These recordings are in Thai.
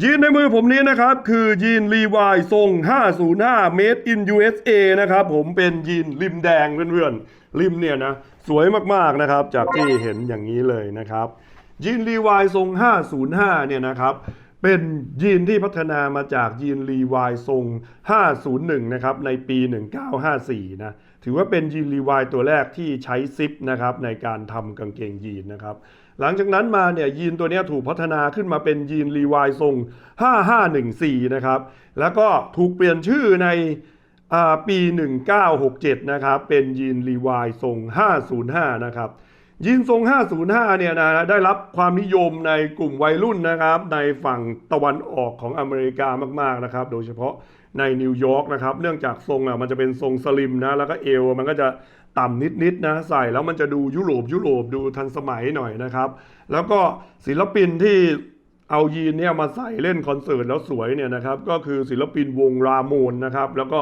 ยีนในมือผมนี้นะครับ คือยีนรีวายทรง 505 Made in USA นะครับผมเป็นยีนริมแดงเพื่อนๆริมเนี่ยนะ สวยมากๆนะครับ จากที่เห็นอย่างนี้เลยนะครับยีนรีวายทรง 505 เนี่ยนะครับ เป็นยีนที่พัฒนามาจากยีนรีวายทรง 501 นะครับ ในปี 1954 นะ ถือว่าเป็นยีนรีวายตัวแรกที่ใช้ซิปนะครับในการทำกางเกงยีนนะครับ หลังจากนั้นมาเนี่ยยีนตัวนี้ถูกพัฒนาขึ้นมาเป็นยีนรีวายทรง 5514 นะครับ แล้วก็ถูกเปลี่ยนชื่อในอปี 1967 นะครับ เป็นยีนรีวายทรง 505 นะครับ ยีนทรง 505 เนี่ยนะได้รับความนิยมในกลุ่มวัยรุ่นนะครับ ในฝั่งตะวันออกของอเมริกามากๆนะครับ โดยเฉพาะในนิวยอร์กนะครับ เนื่องจากทรงอะมันจะเป็นทรงสลิมนะ แล้วก็เอวมันก็จะต่ำนิดๆนะใส่แล้วมันจะดูยุโรปยุโรปดูทันสมัยหน่อยนะครับ แล้วก็ศิลปินที่เอายีนเนี่ยมาใส่เล่นคอนเสิร์ตแล้วสวยเนี่ยนะครับ ก็คือศิลปินวงราโมนนะครับ แล้วก็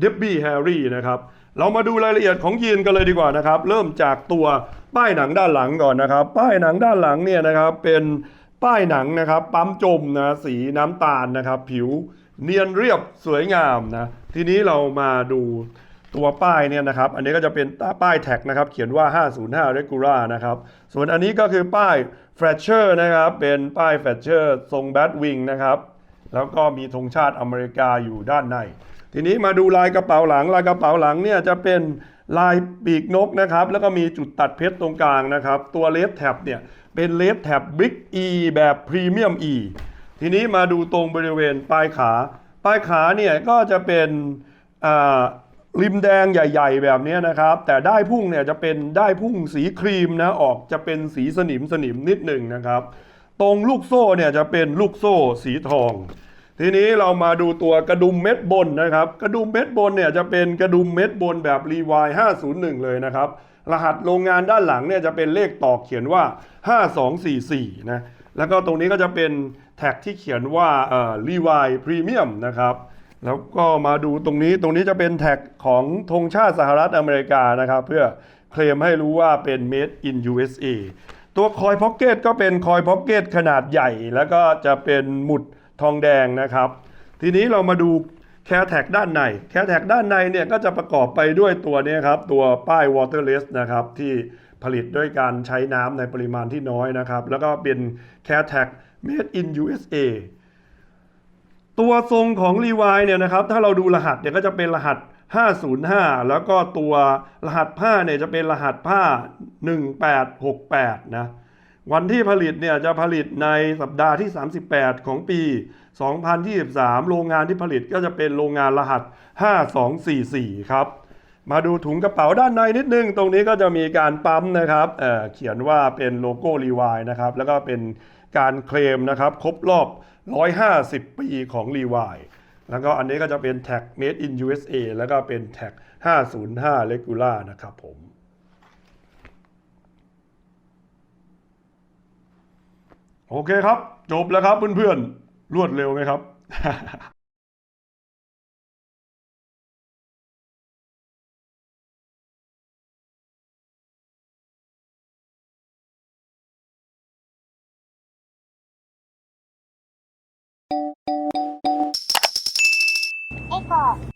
เดบบี้แฮร์รี่นะครับเรามาดูรายละเอียดของยีนกันเลยดีกว่านะครับ เริ่มจากตัวป้ายหนังด้านหลังก่อนนะครับ ป้ายหนังด้านหลังเนี่ยนะครับเป็นป้ายหนังนะครับปั๊มจมนะสีน้ำตาลนะครับ ผิวเนียนเรียบสวยงามนะทีนี้เรามาดูตัวป้ายเนี่ยนะครับ อันนี้ก็จะเป็นป้ายแท็กนะครับ เขียนว่า 505 regular นะครับ ส่วนอันนี้ก็คือป้าย f r a t c h e r นะครับ เป็นป้าย f r a t c h e r ทรง Bat Wing นะครับ แล้วก็มีธงชาติอเมริกาอยู่ด้านใน ทีนี้มาดูลายกระเป๋าหลังลายกระเป๋าหลังเนี่ยจะเป็นลายปีกนกนะครับ แล้วก็มีจุดตัดเพชรตรงกลางนะครับ ตัวเลสแท็บเนี่ยเป็นเลสแท็บ Big E แบบพรีเมียม E ทีนี้มาดูตรงบริเวณปลายขา ปลายขาเนี่ยก็จะเป็นริมแดงใหญ่ ๆ แบบนี้นะครับ แต่ได้พุ่งเนี่ยจะเป็นได้พุ่งสีครีมนะออกจะเป็นสีสนิมสนิมนิดหนึ่งนะครับ ตรงลูกโซ่เนี่ยจะเป็นลูกโซ่สีทอง ทีนี้เรามาดูตัวกระดุมเม็ดบนนะครับ กระดุมเม็ดบนเนี่ยจะเป็นกระดุมเม็ดบนแบบรีวาย501 เลยนะครับ รหัสโรงงานด้านหลังเนี่ยจะเป็นเลขตอกเขียนว่า 5244 นะ แล้วก็ตรงนี้ก็จะเป็นแท็กที่เขียนว่าเอ่อรีวายพรีเมียมนะครับแล้วก็มาดูตรงนี้ตรงนี้จะเป็นแท็กของธงชาติสหรัฐอเมริกานะครับ เพื่อเคลมให้รู้ว่าเป็น made in USA ตัวคอยพ็อกเก็ตก็เป็นคอยพ็อกเก็ตขนาดใหญ่ แล้วก็จะเป็นหมุด ทองแดงนะครับ ทีนี้เรามาดูแคร์แท็กด้านในแคร์แท็กด้านในเนี่ยก็จะประกอบไปด้วยตัวนี้ครับ ตัวป้าย waterless นะครับที่ผลิตด้วยการใช้น้ำในปริมาณที่น้อยนะครับ แล้วก็เป็นแคร์แท็ก made in USA ตัวทรงของรีวายเนี่ยนะครับถ้าเราดูรหัสเนี่ยก็จะเป็นรหัส 505 แล้วก็ตัวรหัสผ้าเนี่ยจะเป็นรหัสผ้า 1868 นะ วันที่ผลิตเนี่ยจะผลิตในสัปดาห์ที่ 38 ของปี 2023 โรงงานที่ผลิตก็จะเป็นโรงงานรหัส 5244 ครับ มาดูถุงกระเป๋าด้านในนิดนึง ตรงนี้ก็จะมีการปั๊มนะครับเอ่อเขียนว่าเป็นโลโก้รีวายนะครับ แล้วก็เป็นการเคลมนะครับครบรอบ 150 ปีของรีวายแล้วก็อันนี้ก็จะเป็นแท็ก Made in USA แล้วก็เป็นแท็ก 505 Regular นะครับผม โอเคครับ จบแล้วครับเพื่อนๆ รวดเร็วไหมครับ Oh.